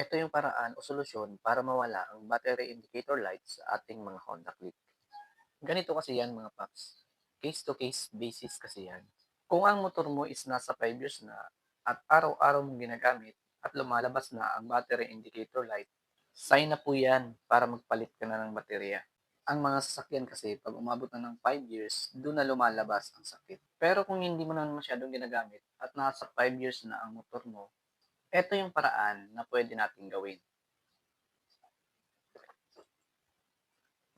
Ito yung paraan o solusyon para mawala ang battery indicator light sa ating mga Honda Click. Ganito kasi yan mga paps. Case to case basis kasi yan. Kung ang motor mo is nasa 5 years na at araw-araw mong ginagamit at lumalabas na ang battery indicator light, sign na po yan para magpalit ka na ng baterya. Ang mga sasakyan kasi pag umabot na ng 5 years, doon na lumalabas ang sakit. Pero kung hindi mo naman masyadong ginagamit at nasa 5 years na ang motor mo, ito yung paraan na pwede natin gawin.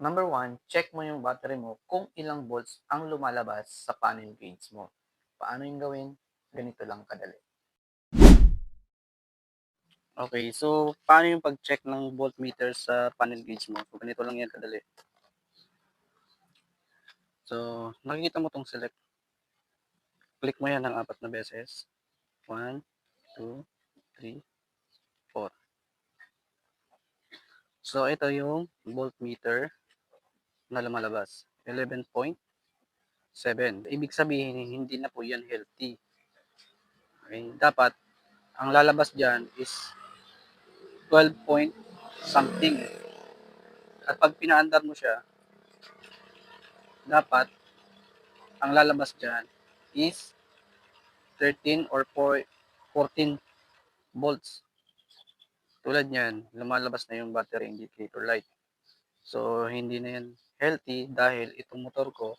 Number one, check mo yung battery mo kung ilang volts ang lumalabas sa panel gauge mo. Paano yung gawin? Ganito lang kadali. Okay, so paano yung pag-check ng voltmeter sa panel gauge mo? So, ganito lang yan kadali. So, nakikita mo tong select. Click mo yan ng apat na beses. 1, 2, 3, 4. So, ito yung voltmeter na lumalabas. 11.7. Ibig sabihin, hindi na po yan healthy. Okay? Dapat, ang lalabas dyan is 12 point something. At pag pinaandar mo siya, dapat ang lalabas dyan is 13 or 4 14 volts. Tulad niyan, lumalabas na yung battery indicator light. So, hindi na yan healthy dahil itong motor ko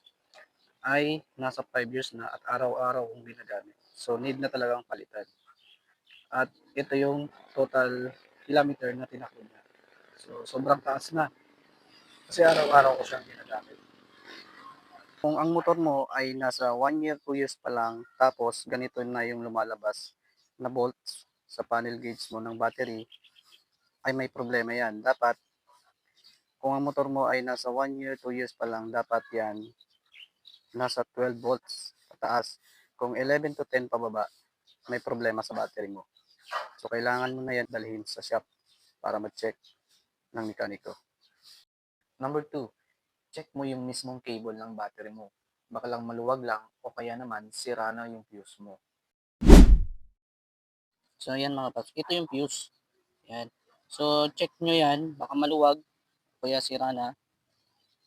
ay nasa 5 years na at araw-araw kong ginagamit. So, need na talagang palitan. At ito yung total kilometer na tinakbo niya. So, sobrang taas na. Kasi araw-araw ko siyang ginagamit. Kung ang motor mo ay nasa 1 year, 2 years pa lang, tapos ganito na yung lumalabas na volts sa panel gauge mo ng battery, ay may problema yan. Dapat, kung ang motor mo ay nasa 1 year, 2 years pa lang, dapat yan nasa 12 volts pataas. Kung 11 to 10 pababa, may problema sa battery mo. So, kailangan mo na yan dalhin sa shop para ma-check ng mekaniko. Number two, check mo yung mismong cable ng battery mo. Baka lang maluwag lang o kaya naman sira na yung fuse mo. So, yan mga paps. Ito yung fuse. Yan. So, check nyo yan. Baka maluwag. Kaya sira na.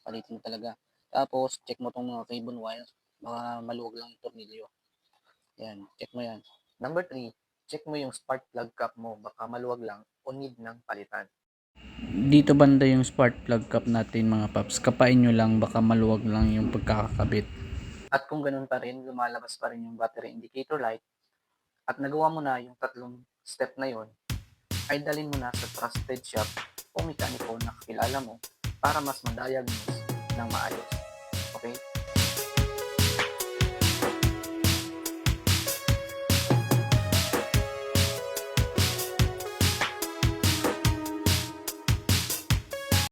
Palitin mo talaga. Tapos, check mo tong mga cable wire. Baka maluwag lang yung tornilyo. Yan. Check mo yan. Number three, check mo yung spark plug cap mo. Baka maluwag lang o need ng palitan. Dito banda yung spark plug cap natin mga paps. Kapain nyo lang baka maluwag lang yung pagkakakabit. At kung ganun pa rin, lumalabas pa rin yung battery indicator light, at nagawa mo na yung tatlong step na yon, ay dalhin mo na sa trusted shop o mekaniko na kakilala mo para mas ma-diagnose ng maayos.